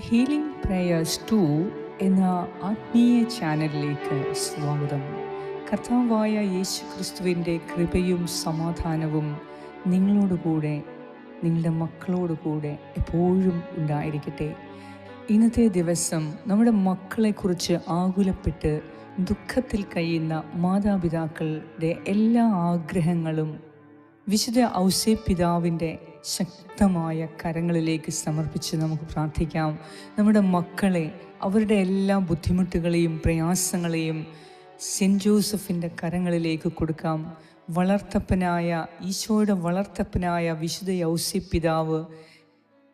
Healing prayers to എന്ന ആത്മീയ ചാനലിലേക്ക് സ്വാഗതം. കർത്താവായ യേശു ക്രിസ്തുവിന്റെ കൃപയും സമാധാനവും നിങ്ങളോടുകൂടെ നിങ്ങളുടെ മക്കളോടുകൂടെ എപ്പോഴും ഉണ്ടായിരിക്കട്ടെ. ഇന്നത്തെ ദിവസം നമ്മുടെ മക്കളെക്കുറിച്ച് ആകുലപ്പെട്ട് ദുഃഖത്തിൽ കഴിയുന്ന മാതാപിതാക്കളുടെ എല്ലാ ആഗ്രഹങ്ങളും വിശുദ്ധ ഔസേ പിതാവിന്റെ ശക്തമായ കരങ്ങളിലേക്ക് സമർപ്പിച്ച് നമുക്ക് പ്രാർത്ഥിക്കാം. നമ്മുടെ മക്കളെ അവരുടെ എല്ലാ ബുദ്ധിമുട്ടുകളെയും പ്രയാസങ്ങളെയും സെന്റ് ജോസഫിന്റെ കരങ്ങളിലേക്ക് കൊടുക്കാം. വളർത്തപ്പനായ ഈശോയുടെ വളർത്തപ്പനായ വിശുദ്ധ യൗസി പിതാവ്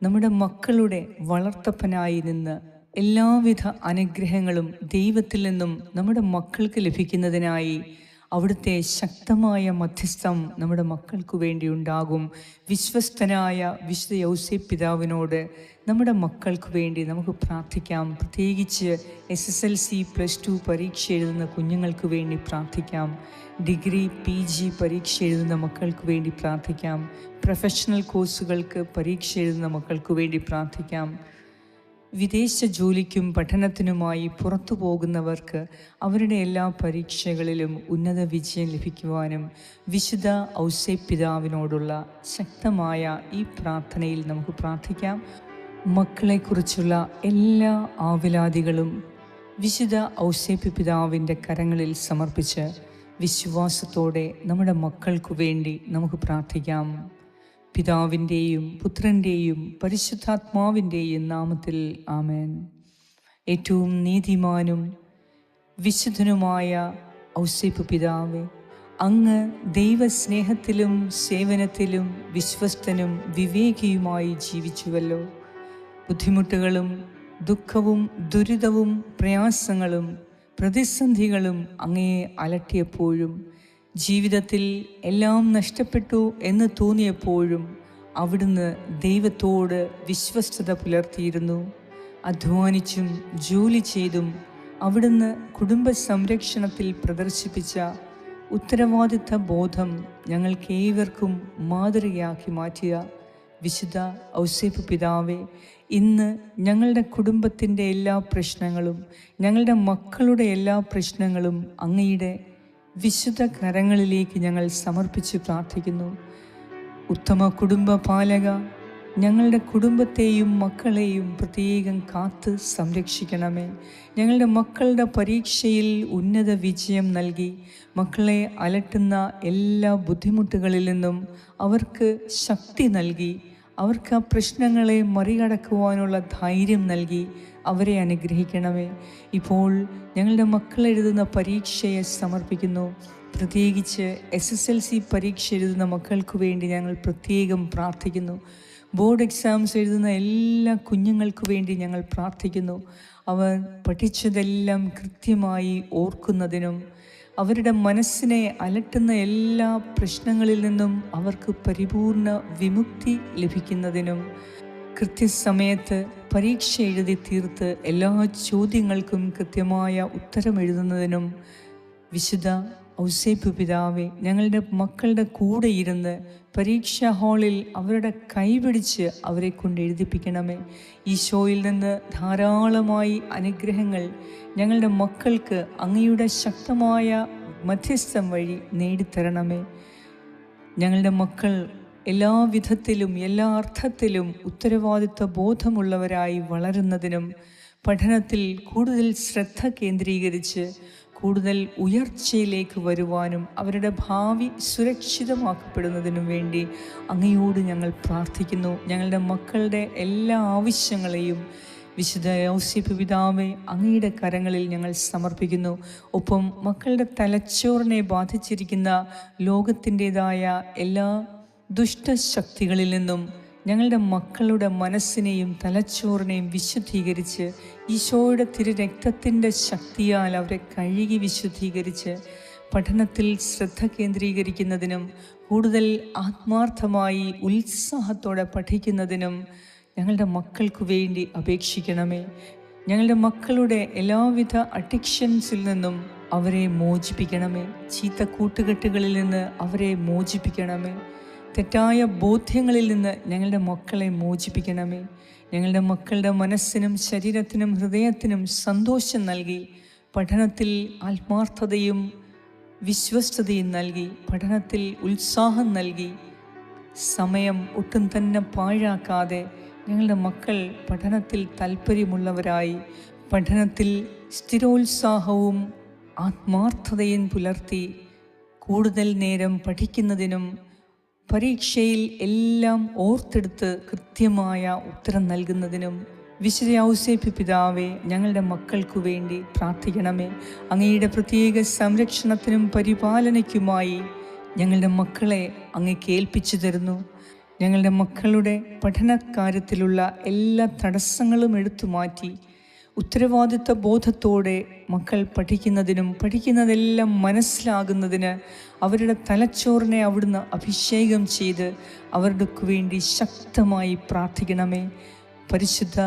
നമ്മുടെ മക്കളുടെ വളർത്തപ്പനായി നിന്ന് എല്ലാവിധ അനുഗ്രഹങ്ങളും ദൈവത്തിൽ നിന്നും നമ്മുടെ മക്കൾക്ക് ലഭിക്കുന്നതിനായി അവിടുത്തെ ശക്തമായ മധ്യസ്ഥം നമ്മുടെ മക്കൾക്ക് വേണ്ടി ഉണ്ടാകും. വിശ്വസ്തനായ വിശുദ്ധ യൗസേ പിതാവിനോട് നമ്മുടെ മക്കൾക്ക് വേണ്ടി നമുക്ക് പ്രാർത്ഥിക്കാം. പ്രത്യേകിച്ച് S S L C plus two പരീക്ഷ എഴുതുന്ന കുഞ്ഞുങ്ങൾക്ക് വേണ്ടി പ്രാർത്ഥിക്കാം. ഡിഗ്രി പി ജി പരീക്ഷ എഴുതുന്ന മക്കൾക്ക് വേണ്ടി പ്രാർത്ഥിക്കാം. പ്രൊഫഷണൽ കോഴ്സുകൾക്ക് പരീക്ഷ എഴുതുന്ന മക്കൾക്ക് വേണ്ടി പ്രാർത്ഥിക്കാം. വിദേശ ജോലിക്കും പഠനത്തിനുമായി പുറത്തു പോകുന്നവർക്ക് അവരുടെ എല്ലാ പരീക്ഷകളിലും ഉന്നത വിജയം ലഭിക്കുവാനും വിശുദ്ധ ഔസേ പിതാവിനോടുള്ള ശക്തമായ ഈ പ്രാർത്ഥനയിൽ നമുക്ക് പ്രാർത്ഥിക്കാം. മക്കളെക്കുറിച്ചുള്ള എല്ലാ ആവിലാദികളും വിശുദ്ധ ഔസേപ്പ് പിതാവിന്റെ കരങ്ങളിൽ സമർപ്പിച്ച് വിശ്വാസത്തോടെ നമ്മുടെ മക്കൾക്കു വേണ്ടി നമുക്ക് പ്രാർത്ഥിക്കാം. പിതാവിന്റെയും പുത്രന്റെയും പരിശുദ്ധാത്മാവിന്റെയും നാമത്തിൽ ആമേൻ. ഏറ്റവും നീതിമാനും വിശുദ്ധനുമായ ഔസേപ്പ് പിതാവ് അങ്ങ് ദൈവസ്നേഹത്തിലും സേവനത്തിലും വിശ്വസ്തനും വിവേകിയുമായി ജീവിച്ചുവല്ലോ. ബുദ്ധിമുട്ടുകളും ദുഃഖവും ദുരിതവും പ്രയാസങ്ങളും പ്രതിസന്ധികളും അങ്ങയെ അലട്ടിയപ്പോഴും ജീവിതത്തിൽ എല്ലാം നഷ്ടപ്പെട്ടു എന്ന് തോന്നിയപ്പോഴും അവിടുന്ന് ദൈവത്തോട് വിശ്വസ്തത പുലർത്തിയിരുന്നു. അധ്വാനിച്ചും ജോലി ചെയ്തും അവിടുന്ന് കുടുംബ സംരക്ഷണത്തിൽ പ്രദർശിപ്പിച്ച ഉത്തരവാദിത്ത ബോധം ഞങ്ങൾക്ക് ഏവർക്കും മാതൃകയാക്കി മാറ്റിയ വിശുദ്ധ ഔസേപ്പ് പിതാവെ ഇന്ന് ഞങ്ങളുടെ കുടുംബത്തിന്റെ എല്ലാ പ്രശ്നങ്ങളും ഞങ്ങളുടെ മക്കളുടെ എല്ലാ പ്രശ്നങ്ങളും അങ്ങയുടെ വിശുദ്ധ കരങ്ങളിലേക്ക് ഞങ്ങൾ സമർപ്പിച്ച് പ്രാർത്ഥിക്കുന്നു. ഉത്തമ കുടുംബ പാലക ഞങ്ങളുടെ കുടുംബത്തെയും മക്കളെയും പ്രത്യേകം കാത്ത് സംരക്ഷിക്കണമേ. ഞങ്ങളുടെ മക്കളുടെ പരീക്ഷയിൽ ഉന്നത വിജയം നൽകി മക്കളെ അലട്ടുന്ന എല്ലാ ബുദ്ധിമുട്ടുകളിൽ നിന്നും അവർക്ക് ശക്തി നൽകി അവർക്ക് ആ പ്രശ്നങ്ങളെ മറികടക്കുവാനുള്ള ധൈര്യം നൽകി അവരെ അനുഗ്രഹിക്കണമേ. ഇപ്പോൾ ഞങ്ങളുടെ മക്കൾ എഴുതുന്ന പരീക്ഷയെ സമർപ്പിക്കുന്നു. പ്രത്യേകിച്ച് എസ് എസ് എൽ സി പരീക്ഷ എഴുതുന്ന മക്കൾക്ക് വേണ്ടി ഞങ്ങൾ പ്രത്യേകം പ്രാർത്ഥിക്കുന്നു. ബോർഡ് എക്സാംസ് എഴുതുന്ന എല്ലാ കുഞ്ഞുങ്ങൾക്ക് വേണ്ടി ഞങ്ങൾ പ്രാർത്ഥിക്കുന്നു. അവർ പഠിച്ചതെല്ലാം കൃത്യമായി ഓർക്കുന്നതിനും അവരുടെ മനസ്സിനെ അലട്ടുന്ന എല്ലാ പ്രശ്നങ്ങളിൽ നിന്നും അവർക്ക് പരിപൂർണ വിമുക്തി ലഭിക്കുന്നതിനും കൃത്യസമയത്ത് പരീക്ഷ എഴുതി തീർത്ത് എല്ലാ ചോദ്യങ്ങൾക്കും കൃത്യമായ ഉത്തരം എഴുതുന്നതിനും വിശുദ്ധ ഔസേപ്പ് പിതാവെ ഞങ്ങളുടെ മക്കളുടെ കൂടെ ഇരുന്ന് പരീക്ഷാ ഹാളിൽ അവരുടെ കൈപിടിച്ച് അവരെ കൊണ്ട് എഴുതിപ്പിക്കണമേ. ഷോയിൽ നിന്ന് ധാരാളമായി അനുഗ്രഹങ്ങൾ ഞങ്ങളുടെ മക്കൾക്ക് അങ്ങയുടെ ശക്തമായ മധ്യസ്ഥം വഴി നേടിത്തരണമേ. ഞങ്ങളുടെ മക്കൾ എല്ലാ വിധത്തിലും എല്ലാ അർത്ഥത്തിലും ഉത്തരവാദിത്വ ബോധമുള്ളവരായി വളരുന്നതിനും പഠനത്തിൽ കൂടുതൽ ശ്രദ്ധ കേന്ദ്രീകരിച്ച് കൂടുതൽ ഉയർച്ചയിലേക്ക് വരുവാനും അവരുടെ ഭാവി സുരക്ഷിതമാക്കപ്പെടുന്നതിനും വേണ്ടി അങ്ങയോട് ഞങ്ങൾ പ്രാർത്ഥിക്കുന്നു. ഞങ്ങളുടെ മക്കളുടെ എല്ലാ ആവശ്യങ്ങളെയും വിശുദ്ധ ഔസിപ്പ് പിതാവെ അങ്ങയുടെ കരങ്ങളിൽ ഞങ്ങൾ സമർപ്പിക്കുന്നു. ഒപ്പം മക്കളുടെ തലച്ചോറിനെ ബാധിച്ചിരിക്കുന്ന ലോകത്തിന്റെതായ എല്ലാ ദുഷ്ടശക്തികളിൽ നിന്നും ഞങ്ങളുടെ മക്കളുടെ മനസ്സിനെയും തലച്ചോറിനെയും വിശുദ്ധീകരിച്ച് ഈശോയുടെ തിരു രക്തത്തിന്റെ ശക്തിയാൽ അവരെ കഴുകി വിശുദ്ധീകരിച്ച് പഠനത്തിൽ ശ്രദ്ധ കേന്ദ്രീകരിക്കുന്നതിനും കൂടുതൽ ആത്മാർത്ഥമായി ഉത്സാഹത്തോടെ പഠിക്കുന്നതിനും ഞങ്ങളുടെ മക്കൾക്ക് വേണ്ടി അപേക്ഷിക്കണമേ. ഞങ്ങളുടെ മക്കളുടെ എല്ലാവിധ അഡിക്ഷൻസിൽ നിന്നും അവരെ മോചിപ്പിക്കണമേ. ചീത്ത കൂട്ടുകെട്ടുകളിൽ നിന്ന് അവരെ മോചിപ്പിക്കണമേ. തെറ്റായ ബോധ്യങ്ങളിൽ നിന്ന് ഞങ്ങളുടെ മക്കളെ മോചിപ്പിക്കണമേ. ഞങ്ങളുടെ മക്കളുടെ മനസ്സിനും ശരീരത്തിനും ഹൃദയത്തിനും സന്തോഷം നൽകി. പഠനത്തിൽ ആത്മാർത്ഥതയും വിശ്വസ്തതയും നൽകി. പഠനത്തിൽ ഉത്സാഹം നൽകി. സമയം ഒട്ടും തന്നെ പാഴാക്കാതെ ഞങ്ങളുടെ മക്കൾ പഠനത്തിൽ താല്പര്യമുള്ളവരായി. പഠനത്തിൽ സ്ഥിരോത്സാഹവും ആത്മാർത്ഥതയും പുലർത്തി. കൂടുതൽ നേരം പഠിക്കുന്നതിനും പരീക്ഷയിൽ എല്ലാം ഓർത്തെടുത്ത് കൃത്യമായ ഉത്തരം നൽകുന്നതിനും വിശുദ്ധ ഔസേപ്പ് പിതാവെ ഞങ്ങളുടെ മക്കൾക്കു വേണ്ടി പ്രാർത്ഥിക്കണമേ. അങ്ങയുടെ പ്രത്യേക സംരക്ഷണത്തിനും പരിപാലനയ്ക്കുമായി ഞങ്ങളുടെ മക്കളെ അങ്ങ് കേൾപ്പിച്ചു തരുന്നു. ഞങ്ങളുടെ മക്കളുടെ പഠനകാര്യത്തിലുള്ള എല്ലാ തടസ്സങ്ങളും എടുത്തു മാറ്റി ഉത്തരവാദിത്ത ബോധത്തോടെ മക്കൾ പഠിക്കുന്നതിനും പഠിക്കുന്നതെല്ലാം മനസ്സിലാകുന്നതിന് അവരുടെ തലച്ചോറിനെ അവിടുന്ന് അഭിഷേകം ചെയ്ത് അവരുടെ വേണ്ടി ശക്തമായി പ്രാർത്ഥിക്കണമേ. പരിശുദ്ധ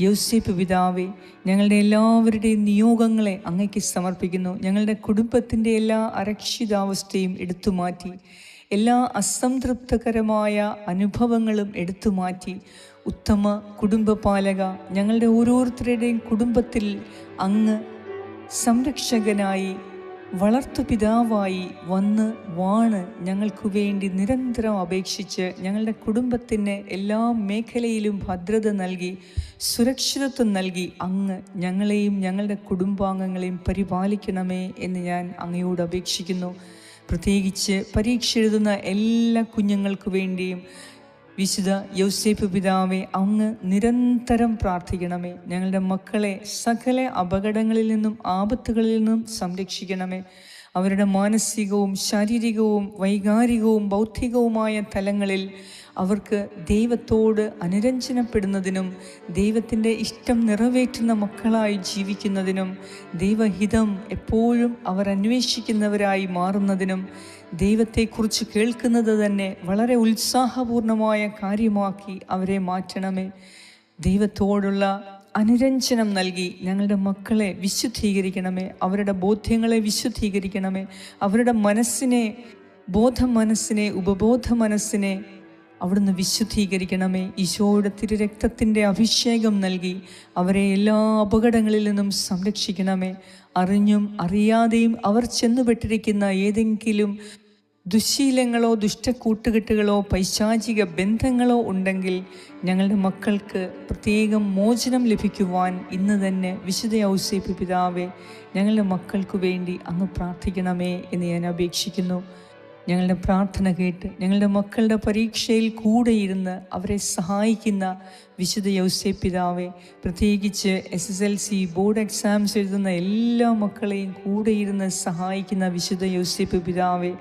യോസേപ്പ് പിതാവെ ഞങ്ങളുടെ എല്ലാവരുടെയും നിയോഗങ്ങളെ അങ്ങയ്ക്ക് സമർപ്പിക്കുന്നു. ഞങ്ങളുടെ കുടുംബത്തിന്റെ എല്ലാ അരക്ഷിതാവസ്ഥയും എടുത്തു മാറ്റി എല്ലാ അസംതൃപ്തകരമായ അനുഭവങ്ങളും എടുത്തു മാറ്റി ഉത്തമ കുടുംബപാലക ഞങ്ങളുടെ ഓരോരുത്തരുടെയും കുടുംബത്തിൽ അങ്ങ് സംരക്ഷകനായി വളർത്തു പിതാവായി വന്ന് വാണ് ഞങ്ങൾക്ക് വേണ്ടി നിരന്തരം അപേക്ഷിച്ച് ഞങ്ങളുടെ കുടുംബത്തിന് എല്ലാ മേഖലയിലും ഭദ്രത നൽകി സുരക്ഷിതത്വം നൽകി അങ്ങ് ഞങ്ങളെയും ഞങ്ങളുടെ കുടുംബാംഗങ്ങളെയും പരിപാലിക്കണമേ എന്ന് ഞാൻ അങ്ങയോട് അപേക്ഷിക്കുന്നു. പ്രത്യേകിച്ച് പരീക്ഷ എഴുതുന്ന എല്ലാ കുഞ്ഞുങ്ങൾക്കു വേണ്ടിയും വിശുദ്ധ യൗസേപ്പ് പിതാവെ അങ്ങ് നിരന്തരം പ്രാർത്ഥിക്കണമേ. ഞങ്ങളുടെ മക്കളെ സകല അപകടങ്ങളിൽ നിന്നും ആപത്തുകളിൽ നിന്നും സംരക്ഷിക്കണമേ. അവരുടെ മാനസികവും ശാരീരികവും വൈകാരികവും ബൗദ്ധികവുമായ തലങ്ങളിൽ അവർക്ക് ദൈവത്തോട് അനുരഞ്ജനപ്പെടുന്നതിനും ദൈവത്തിന്റെ ഇഷ്ടം നിറവേറ്റുന്ന മക്കളായി ജീവിക്കുന്നതിനും ദൈവഹിതം എപ്പോഴും അവർ അന്വേഷിക്കുന്നവരായി മാറുന്നതിനും ദൈവത്തെക്കുറിച്ച് കേൾക്കുന്നത് തന്നെ വളരെ ഉത്സാഹപൂർണമായ കാര്യമാക്കി അവരെ മാറ്റണമേ. ദൈവത്തോടുള്ള അനുരഞ്ജനം നൽകി ഞങ്ങളുടെ മക്കളെ വിശുദ്ധീകരിക്കണമേ. അവരുടെ ബോധ്യങ്ങളെ വിശുദ്ധീകരിക്കണമേ. അവരുടെ മനസ്സിനെ ബോധ മനസ്സിനെ ഉപബോധ മനസ്സിനെ അവിടുന്ന് വിശുദ്ധീകരിക്കണമേ. ഈശോയുടെ തിരുരക്തത്തിന്റെ അഭിഷേകം നൽകി അവരെ എല്ലാ അപകടങ്ങളിൽ നിന്നും സംരക്ഷിക്കണമേ. അറിഞ്ഞും അറിയാതെയും അവർ ചെന്നുപെട്ടിരിക്കുന്ന ഏതെങ്കിലും ദുശീലങ്ങളോ ദുഷ്ടക്കൂട്ടുകെട്ടുകളോ പൈശാചിക ബന്ധങ്ങളോ ഉണ്ടെങ്കിൽ ഞങ്ങളുടെ മക്കൾക്ക് പ്രത്യേകം മോചനം ലഭിക്കുവാൻ ഇന്ന് തന്നെ വിശുദ്ധ ഔസേപ്പ് പിതാവെ ഞങ്ങളുടെ മക്കൾക്ക് വേണ്ടി അങ്ങ് പ്രാർത്ഥിക്കണമേ എന്ന് ഞാൻ അപേക്ഷിക്കുന്നു. ഞങ്ങളുടെ പ്രാർത്ഥന കേട്ട് ഞങ്ങളുടെ മക്കളുടെ പരീക്ഷയിൽ കൂടെ ഇരുന്ന് അവരെ സഹായിക്കുന്ന വിശുദ്ധ യൗസേ പിതാവെ പ്രത്യേകിച്ച് S S L C board exams എഴുതുന്ന എല്ലാ മക്കളെയും കൂടെ ഇരുന്ന് സഹായിക്കുന്ന വിശുദ്ധ യൗസേപ്പ് പിതാവെ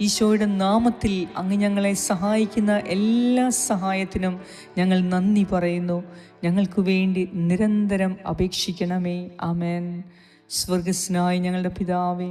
ഈശോയുടെ നാമത്തിൽ അങ്ങ് ഞങ്ങളെ സഹായിക്കുന്ന എല്ലാ സഹായത്തിനും ഞങ്ങൾ നന്ദി പറയുന്നു. ഞങ്ങൾക്ക് വേണ്ടി നിരന്തരം അപേക്ഷിക്കണമേ. ആമേൻ. സ്വർഗസ്നായി ഞങ്ങളുടെ പിതാവേ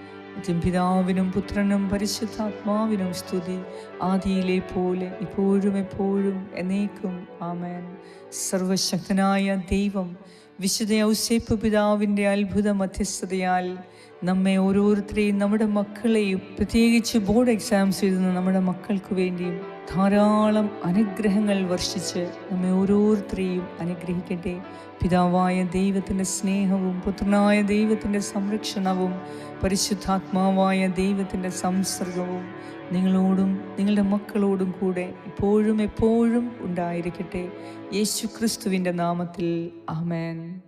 പിതാവിനും പുത്രനും പരിശുദ്ധാത്മാവിനും സ്തുതി ആദിയിലെ പോലെ ഇപ്പോഴും എപ്പോഴും എന്നേക്കും. ആമേൻ. സർവശക്തനായ ദൈവം വിശുദ്ധ ഔസേപ്പ് പിതാവിന്റെ അത്ഭുത മധ്യസ്ഥതയാൽ നമ്മെ ഓരോരുത്തരെയും നമ്മുടെ മക്കളെയും പ്രത്യേകിച്ച് ബോർഡ് എക്സാംസ് എഴുതുന്ന നമ്മുടെ മക്കൾക്ക് വേണ്ടിയും ധാരാളം അനുഗ്രഹങ്ങൾ വർഷിച്ച് നമ്മെ ഓരോരുത്തരെയും അനുഗ്രഹിക്കട്ടെ. പിതാവായ ദൈവത്തിന്റെ സ്നേഹവും പുത്രനായ ദൈവത്തിന്റെ സംരക്ഷണവും പരിശുദ്ധാത്മാവായ ദൈവത്തിന്റെ സംസർഗവും നിങ്ങളോടും നിങ്ങളുടെ മക്കളോടും കൂടെ ഇപ്പോഴും എപ്പോഴും ഉണ്ടായിരിക്കട്ടെ. യേശു ക്രിസ്തുവിന്റെ നാമത്തിൽ ആമേൻ.